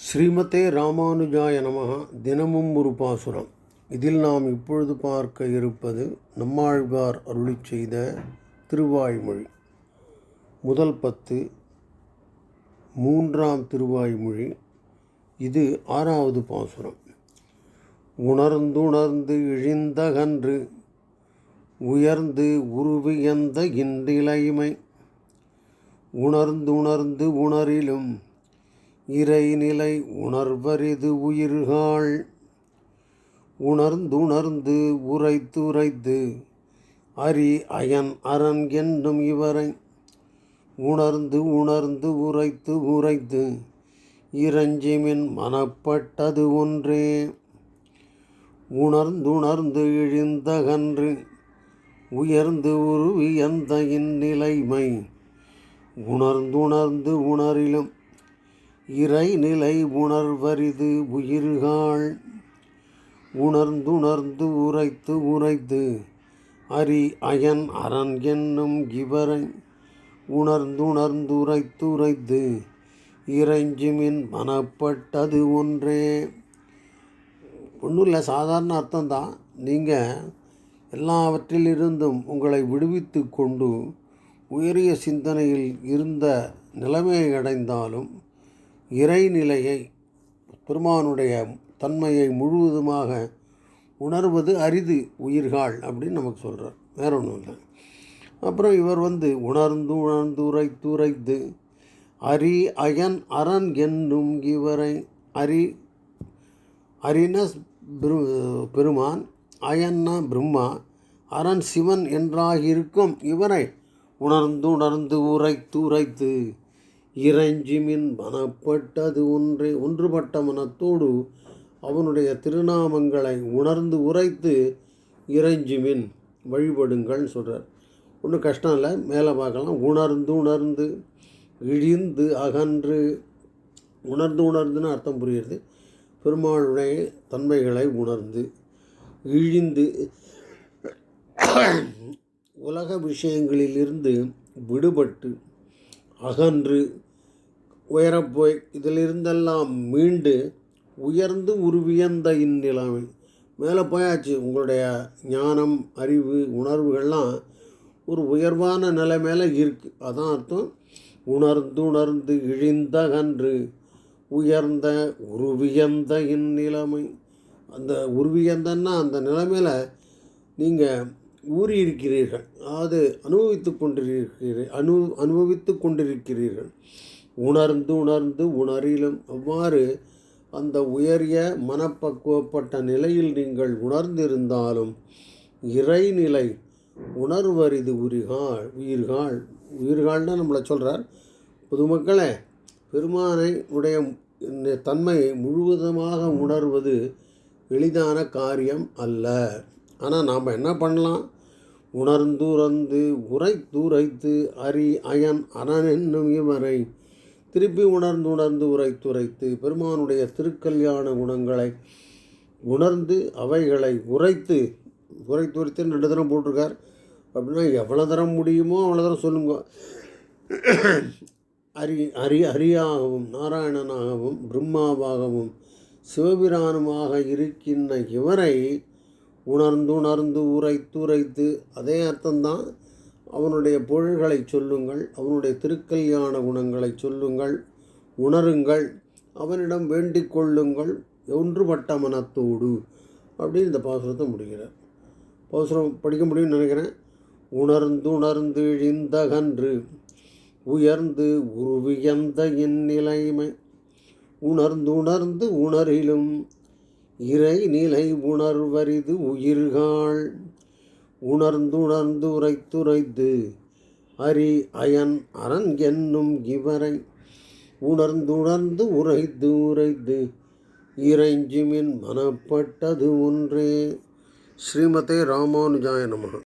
ஸ்ரீமதே ராமானுஜாய நமக தினமும் ஒரு பாசுரம். இதில் நாம் இப்பொழுது பார்க்க இருப்பது நம்மாழ்வார் அருளி செய்த திருவாய்மொழி. முதல் பத்து மூன்றாம் திருவாய்மொழி. இது ஆறாவது பாசுரம். உணர்ந்துணர்ந்து இழிந்தகன்று உயர்ந்து உருவியந்த இன்றிலைமை. உணர்ந்துணர்ந்து உணரிலும் இறைநிலை உணர்வரிது உயிர்கள். உணர்ந்துணர்ந்து உரைத்துரைத்து அரி அயன் அரண் என்னும் இவரை உணர்ந்து உணர்ந்து உரைத்து உரைத்து இறஞ்சிமின் மனப்பட்டது ஒன்றே. உணர்ந்துணர்ந்து இழிந்தகன்று உயர்ந்து உருவியந்த இந்நிலைமை? உணர்ந்துணர்ந்து உணரிலும் இறைநிலை உணர்வரிது உயிர்காள். உணர்ந்துணர்ந்து உரைத்து உரைத்து அரி அயன் அரண் என்னும் இவரை உணர்ந்துணர்ந்து உரைத்து உரைத்து இறைஞ்சுமின் மனப்பட்டது ஒன்றே. ஒன்றும் இல்லை சாதாரண அர்த்தம் தான் நீங்கள் எல்லாவற்றிலிருந்தும் உங்களை விடுவித்து கொண்டு உயரிய சிந்தனையில் இருந்த நிலைமையை அடைந்தாலும் இறைநிலையை பெருமானுடைய தன்மையை முழுவதுமாக உணர்வது அரிது உயிர்கள் அப்படின்னு நமக்கு சொல்கிறார் வேற ஒன்றும் இல்லை. அப்புறம் இவர் வந்து உணர்ந்து உணர்ந்து உரைத்து உரைத்து அரி அயன் அரண் என்னும் இவரை அரி அரின பெருமான் அயன்னா பிரம்மா அரண் சிவன் என்றாகிருக்கும் இவரை உணர்ந்து உணர்ந்து உரைத்து உரைத்து இறைஞ்சிமின் மனப்பட்டது ஒன்றே ஒன்றுபட்ட மனத்தோடு அவனுடைய திருநாமங்களை உணர்ந்து உரைத்து இறைஞ்சிமின் வழிபடுங்கள்னு சொல்கிறார் ஒன்றும் கஷ்டம் இல்லை மேலே பார்க்கலாம். உணர்ந்து உணர்ந்து இழிந்து அகன்று உணர்ந்து உணர்ந்துன்னு அர்த்தம் புரிகிறது பெருமாளுடைய தன்மைகளை உணர்ந்து இழிந்து உலக விஷயங்களிலிருந்து விடுபட்டு அகன்று உயரப்போய் இதிலிருந்தெல்லாம் மீண்டு உயர்ந்து உருவியந்த இந்நிலைமை மேலே போயாச்சு. உங்களுடைய ஞானம் அறிவு உணர்வுகள்லாம் ஒரு உயர்வான நிலை மேலே இருக்குது அதான் அர்த்தம். உணர்ந்து உணர்ந்து இழிந்தகன்று உயர்ந்த உருவியந்த இந்நிலைமை. அந்த உருவியந்தன்னா அந்த நிலைமையில் நீங்கள் ஊறியிருக்கிறீர்கள். அதாவது அனுபவித்து கொண்டிருக்கிறீர்கள் அனு அனுபவித்து கொண்டிருக்கிறீர்கள். உணர்ந்து உணர்ந்து உணரிலும் அவ்வாறு அந்த உயரிய மனப்பக்குவப்பட்ட நிலையில் நீங்கள் உணர்ந்திருந்தாலும் இறைநிலை உணர்வரிது உரிகால் உயிர்கால் உயிர்கால்னா நம்மளை சொல்கிறார் பொதுமக்களே பெருமானை உடைய தன்மையை முழுவதுமாக உணர்வது எளிதான காரியம் அல்ல. ஆனால் நாம் என்ன பண்ணலாம்? உணர்ந்துறந்து உரைத்துரைத்து அரி அயன் அரண் என்னும் இவரை திருப்பி உணர்ந்து உணர்ந்து உரைத்துரைத்து பெருமானுடைய திருக்கல்யாண குணங்களை உணர்ந்து அவைகளை உரைத்து உரைத்து உரைத்து ரெண்டு தரம் போட்டிருக்கார். அப்படின்னா எவ்வளோ தரம் முடியுமோ அவ்வளோ தரம் சொல்லுங்க. அரி அரி அரியாகவும் நாராயணனாகவும் பிரம்மாவாகவும் சிவபிரானுமாக இருக்கின்ற இவரை உணர்ந்து உணர்ந்து உரைத்து உரைத்து அதே அர்த்தம்தான் அவனுடைய பொருள்களை சொல்லுங்கள் அவனுடைய திருக்கல்யாண குணங்களை சொல்லுங்கள் உணருங்கள் அவனிடம் வேண்டிக் கொள்ளுங்கள் ஒன்றுபட்ட மனத்தோடு அப்படின்னு இந்த பாசுரத்தை முடிகிறார் பாசுரம் படிக்க முடியும்னு நினைக்கிறேன். உணர்ந்து உணர்ந்து இழிந்தகன்று உயர்ந்து உருவியந்த நிலைமை. உணர்ந்து உணர்ந்து உணரிலும் இறை நிலை உணர்வரிது உயிர்கள். உணர்ந்துணர்ந்து உரைத்துரைத்து அரி அயன் அரண் என்னும் இவரை உணர்ந்துணர்ந்து உரைத்து உரைத்து இறைஞ்சுமின் மனப்பட்டது ஒன்றே. ஸ்ரீமதே ராமானுஜாய நமக.